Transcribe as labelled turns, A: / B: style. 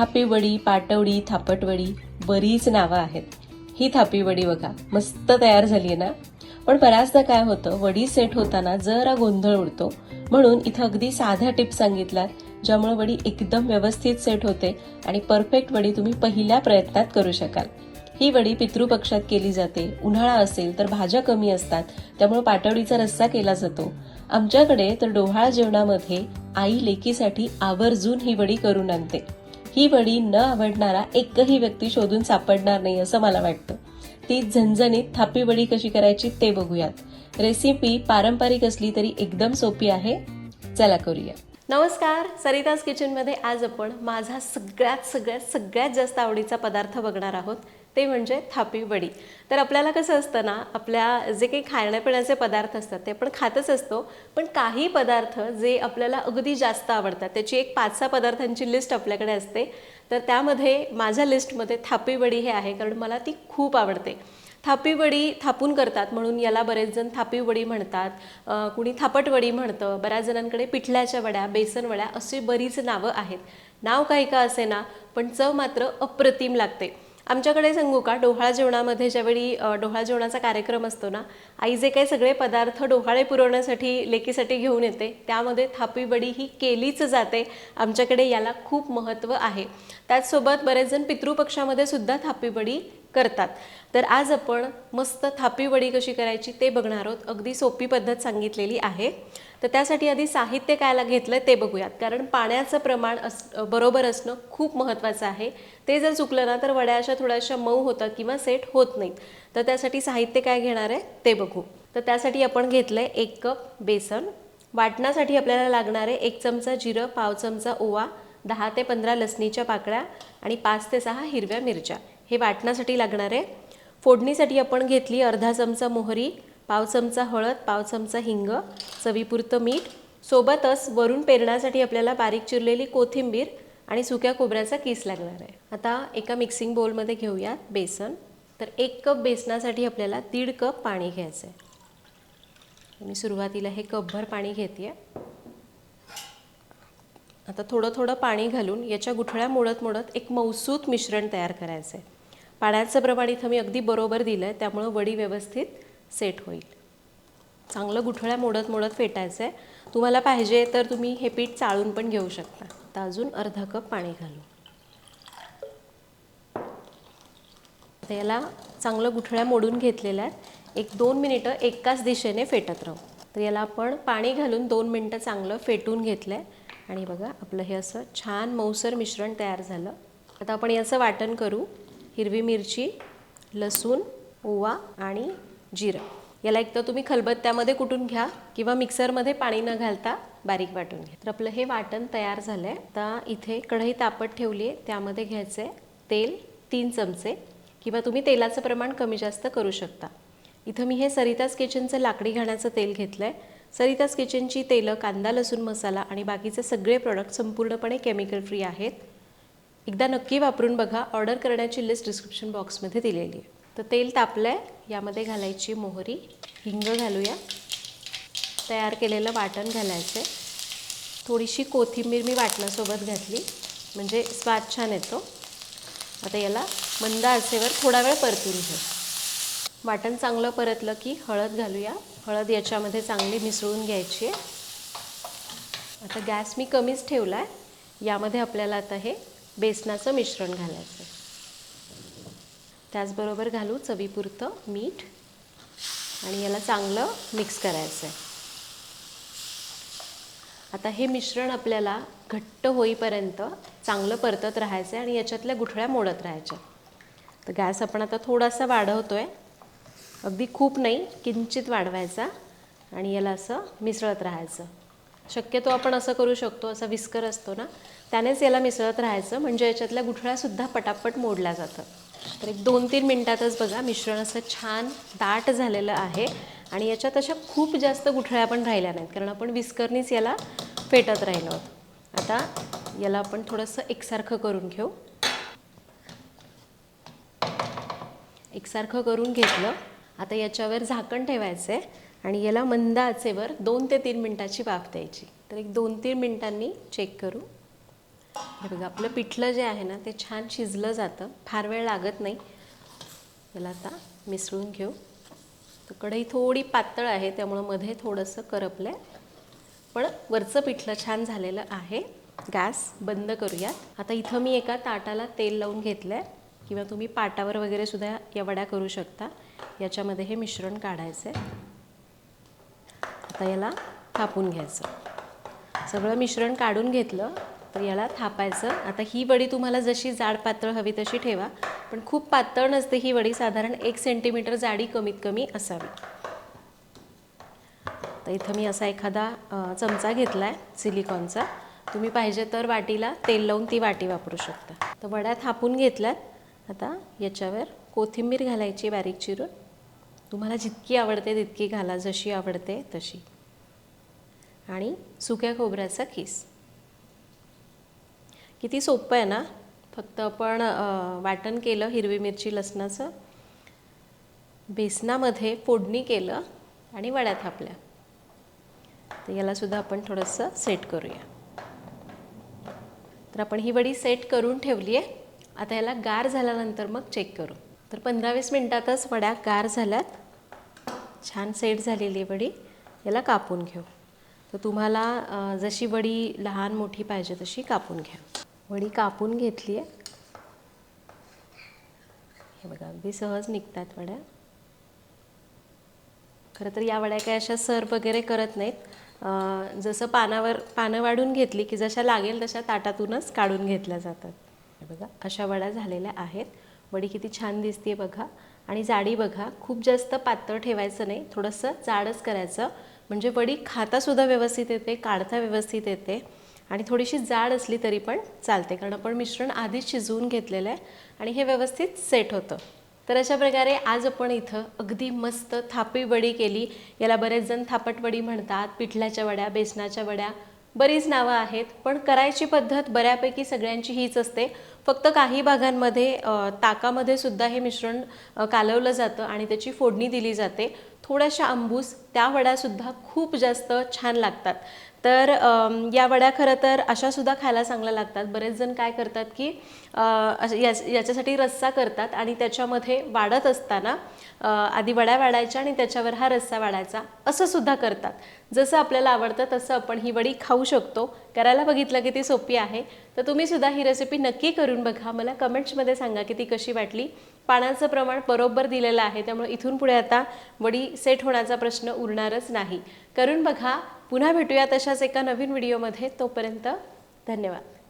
A: थापीवडी पाटवडी थापटवडी बरीच नावं आहेत. ही थापीवडी बघा मस्त तयार झाली आहे ना? पण बऱ्याचदा काय होतं वडी सेट होताना जरा गोंधळ उडतो. म्हणून इथं अगदी साध्या टिप्स सांगितल्यात ज्यामुळे वडी एकदम व्यवस्थित सेट होते आणि परफेक्ट वडी तुम्ही पहिल्या प्रयत्नात करू शकाल. ही वडी पितृपक्षात केली जाते उन्हाळा असेल तर भाज्या कमी असतात त्यामुळे पाटवडीचा रस्सा केला जातो. आमच्याकडे तर डोहाळा जेवणामध्ये आई लेकीसाठी आवर्जून ही वडी करून आणते. ही वडी न आवडणारा एकही व्यक्ती शोधून सापडणार नाही असं मला वाटतं. ती झणझणीत थापी वडी कशी करायची ते बघूयात. रेसिपी पारंपरिक असली तरी एकदम सोपी आहे. चला करूया. नमस्कार सरिताज किचनमध्ये आज आपण माझा सगळ्यात सगळ्यात सगळ्यात जास्त आवडीचा पदार्थ बघणार आहोत. ते म्हणजे थापी वडी. तर आपल्याला कसं असतं ना आपल्या जे काही खाण्यापिण्याचे पदार्थ असतात ते आपण खातच असतो. पण काही पदार्थ जे आपल्याला अगदी जास्त आवडतात त्याची एक पाच सहा पदार्थांची लिस्ट आपल्याकडे असते. तर त्यामध्ये माझ्या लिस्टमध्ये थापी वडी हे आहे कारण मला ती खूप आवडते. थापीवडी थापून करतात म्हणून याला बरेच जण थापीवडी म्हणतात. कुणी थापटवडी म्हणतं. बऱ्याच जणांकडे पिठल्याच्या वड्या बेसन वड्या अशी बरीच नावं आहेत. नाव काही का असे ना पण चव मात्र अप्रतिम लागते. आमच्याकडे सांगू का? डोहाळा जेवणामध्ये ज्यावेळी डोहाळा जेवणाचा कार्यक्रम असतो ना आई जे काही सगळे पदार्थ डोहाळे पुरवण्यासाठी लेकीसाठी घेऊन येते त्यामध्ये थापीबडी ही केलीच जाते. आमच्याकडे याला खूप महत्त्व आहे. त्याचसोबत बरेच जण पितृपक्षामध्ये सुद्धा थापीबडी करतात. तर आज आपण मस्त थापी वडी कशी करायची ते बघणार आहोत. अगदी सोपी पद्धत सांगितलेली आहे. तर त्यासाठी आधी साहित्य कायला घेतलं ते बघूयात. कारण पाण्याचं प्रमाण अस बरोबर असणं खूप महत्त्वाचं आहे. ते जर चुकलं ना तर वड्या अशा थोड्याशा मऊ होतात किंवा सेट होत नाहीत. तर त्यासाठी साहित्य काय घेणार आहे ते बघू. तर त्यासाठी आपण घेतलं आहे एक कप बेसन. वाटण्यासाठी आपल्याला लागणार आहे एक चमचा जिरं पाव चमचा ओवा दहा ते पंधरा लसणीच्या पाकळ्या आणि पाच ते सहा हिरव्या मिरच्या. हे वाटण्यासाठी लागणार आहे. फोडणीसाठी आपण घेतली अर्धा चमचा मोहरी पाव चमचा हळद पाव चमचा हिंग चवीपुरतं मीठ. सोबतच वरून पेरण्यासाठी आपल्याला बारीक चिरलेली कोथिंबीर आणि सुक्या खोबऱ्याचा किस लागणार आहे. आता एका मिक्सिंग बोलमध्ये घेऊयात बेसन. तर एक कप बेसनासाठी आपल्याला दीड कप पाणी घ्यायचं आहे. मी सुरुवातीला हे कपभर पाणी घेते आता थोडं थोडं पाणी घालून याच्या गुठळ्या मोडत मोडत एक मौसूत मिश्रण तयार करायचं आहे पाण्याचं प्रमाण इथं मी अगदी बरोबर दिलं आहे त्यामुळं वडी व्यवस्थित सेट होईल. चांगलं गुठळ्या मोडत मोडत फेटायचं आहे तुम्हाला पाहिजे तर तुम्ही हे पीठ चाळून पण घेऊ शकता. आता अजून अर्धा कप पाणी घालू. आता याला चांगलं गुठळ्या मोडून घेतलेल्या आहेत. एक दोन मिनिटं एकाच दिशेने फेटत राहू. तर याला आपण पाणी घालून दोन मिनटं चांगलं फेटून घेतलं आहे आणि बघा आपलं हे असं छान मऊसर मिश्रण तयार झालं. आता आपण याचं वाटण करू. हिरवी मिरची लसूण ओवा आणि जिरं. याला एक तर तुम्ही खलबत्त्यामध्ये कुटून घ्या किंवा मिक्सरमध्ये पाणी न घालता बारीक वाटून घ्या. तर आपलं हे वाटण तयार झालं आहे आता इथे कढई तापत ठेवली आहे. त्यामध्ये घ्यायचं आहे तेल तीन चमचे किंवा तुम्ही तेलाचं प्रमाण कमी जास्त करू शकता. इथं मी हे सरिताज किचनचं लाकडी घाण्याचं तेल घेतलं आहे सरिताज किचनची तेलं कांदा लसूण मसाला आणि बाकीचे सगळे प्रोडक्ट संपूर्णपणे केमिकल फ्री आहेत. एकदा नक्की वापरून बघा. ऑर्डर करण्याची लिस्ट डिस्क्रिप्शन बॉक्समध्ये दिलेली आहे. तर तेल तापलं आहे यामध्ये घालायची मोहरी. हिंग घालूया. तयार केलेलं वाटण घालायचं आहे थोडीशी कोथिंबीर मी वाटणासोबत घातली. म्हणजे स्वाद छान येतो. आता याला मंद आचेवर थोडा वेळ परतून घेऊ. वाटण चांगलं परतलं की हळद घालूया. हळद याच्यामध्ये चांगली मिसळून घ्यायची आहे. आता गॅस मी कमीच ठेवला आहे यामध्ये आपल्याला आता हे बेसनाचं मिश्रण घालायचं. त्याचबरोबर घालू चवीपुरतं मीठ आणि याला चांगलं मिक्स करायचं आहे. आता हे मिश्रण आपल्याला घट्ट होईपर्यंत चांगलं परतत राहायचं आहे आणि याच्यातल्या गुठळ्या मोडत राहायच्या तर गॅस आपण आता थोडासा वाढवतो आहे अगदी खूप नाही किंचित वाढवायचा आणि याला असं मिसळत राहायचं. शक्यतो आपण असं करू शकतो असा विस्कर असतो ना त्यानेच याला मिसळत राहायचं. म्हणजे याच्यातल्या गुठळ्यासुद्धा पटापट मोडल्या जातं तर एक दोन तीन मिनटातच बघा मिश्रण असं छान दाट झालेलं आहे. आणि याच्यात अशा खूप जास्त गुठळ्या पण राहिल्या नाहीत कारण आपण विस्करनीच याला फेटत राहिलो. आहोत आता याला आपण थोडंसं एकसारखं करून घेऊ. एकसारखं करून घेतलं. आता याच्यावर झाकण ठेवायचं आहे आणि याला मंद आचेवर दोन ते तीन मिनटाची वाफ द्यायची. तर एक दोन तीन मिनटांनी चेक करू. हे बघा आपलं पिठलं जे आहे ना ते छान शिजलं जातं. फार वेळ लागत नाही. याला आता मिसळून घेऊ. तर कढई थोडी पातळ आहे त्यामुळं मध्ये थोडंसं करपलं आहे पण वरचं पिठलं छान झालेलं आहे. गॅस बंद करूयात. आता इथं मी एका ताटाला तेल लावून घेतलं आहे किंवा तुम्ही पाटावर वगैरे सुद्धा या वड्या करू शकता. याच्यामध्ये हे मिश्रण काढायचं आहे आता याला थापून घ्यायचं. सगळं मिश्रण काढून घेतलं तर याला थापायचं. आता ही वडी तुम्हाला जशी जाड पातळ हवी तशी ठेवा पण खूप पातळ नसते ही वडी साधारण एक सेंटीमीटर जाडी कमीत कमी असावी. तर इथं मी असा एखादा चमचा घेतला आहे सिलिकॉनचा. तुम्ही पाहिजे तर वाटीला तेल लावून ती वाटी वापरू शकता. तर वड्या थापून घेतल्यात. आता याच्यावर कोथिंबीर घालायची बारीक चिरून. तुम्हाला जितकी आवडते तितकी घाला जशी आवडते तशी. आणि सुक्या खोबऱ्याचा खीस. किती सोपं आहे ना? फक्त आपण वाटण केलं हिरवी मिरची लसणाचं बेसनामध्ये फोडणी केलं आणि वड्या थापल्या. तर यालासुद्धा आपण थोडंसं सेट करूया. तर आपण ही वडी सेट करून ठेवली आहे. आता याला गार झाल्यानंतर मग चेक करू. तर पंधरा वीस मिनटातच वड्या गार झाल्यात. छान सेट झालेली आहे वडी याला कापून घेऊ. तर तुम्हाला जशी वडी लहान मोठी पाहिजे तशी कापून घ्या. वडी कापून घेतली आहे हे बघा अगदी सहज निघतात वड्या. खरं तर या वड्या काय अशा सर वगैरे करत नाहीत. जसं पानावर पानं वाढून घेतली की जशा लागेल तशा ताटातूनच काढून घेतल्या जातात. हे बघा अशा वड्या झालेल्या आहेत. वडी किती छान दिसते बघा. आणि जाडी बघा खूप जास्त पातळ ठेवायचं नाही थोडंसं जाडच करायचं. म्हणजे वडी खातासुद्धा व्यवस्थित येते काढता व्यवस्थित येते. आणि थोडीशी जाड असली तरी पण चालते कारण आपण मिश्रण आधीच शिजवून घेतलेलं आहे आणि हे व्यवस्थित सेट होतं. तर अशा प्रकारे आज आपण इथं अगदी मस्त थापी वडी केली. याला बरेच जण थापट वडी म्हणतात पिठल्याच्या वड्या बेसनाच्या वड्या बरीच नावं आहेत पण करायची पद्धत बऱ्यापैकी सगळ्यांची हीच असते. फक्त काही भागांमध्ये ताकामध्ये सुद्धा हे मिश्रण कालवलं जातं आणि त्याची फोडणी दिली जाते. थोड्याशा आंबूस त्या वड्यासुद्धा खूप जास्त छान लागतात. तर या वड्या खरं तर अशासुद्धा खायला चांगल्या लागतात. बरेच जण काय करतात की याच्यासाठी रस्सा करतात आणि त्याच्यामध्ये वाढत असताना आधी वड्या वाढायच्या आणि त्याच्यावर हा रस्सा वाढायचा असं सुद्धा करतात. जसं आपल्याला आवडतं तसं आपण ही वडी खाऊ शकतो. करायला बघितलं की ती सोपी आहे. तर तुम्ही सुद्धा ही रेसिपी नक्की करून बघा. मला कमेंट्समध्ये सांगा की ती कशी वाटली. पाण्याचं प्रमाण बरोबर दिलेलं आहे. त्यामुळे इथून पुढे आता वडी सेट होण्याचा प्रश्न उरणारच नाही. करून बघा. पुन्हा भेटूया तशाच एका नवीन व्हिडिओमध्ये तोपर्यंत धन्यवाद.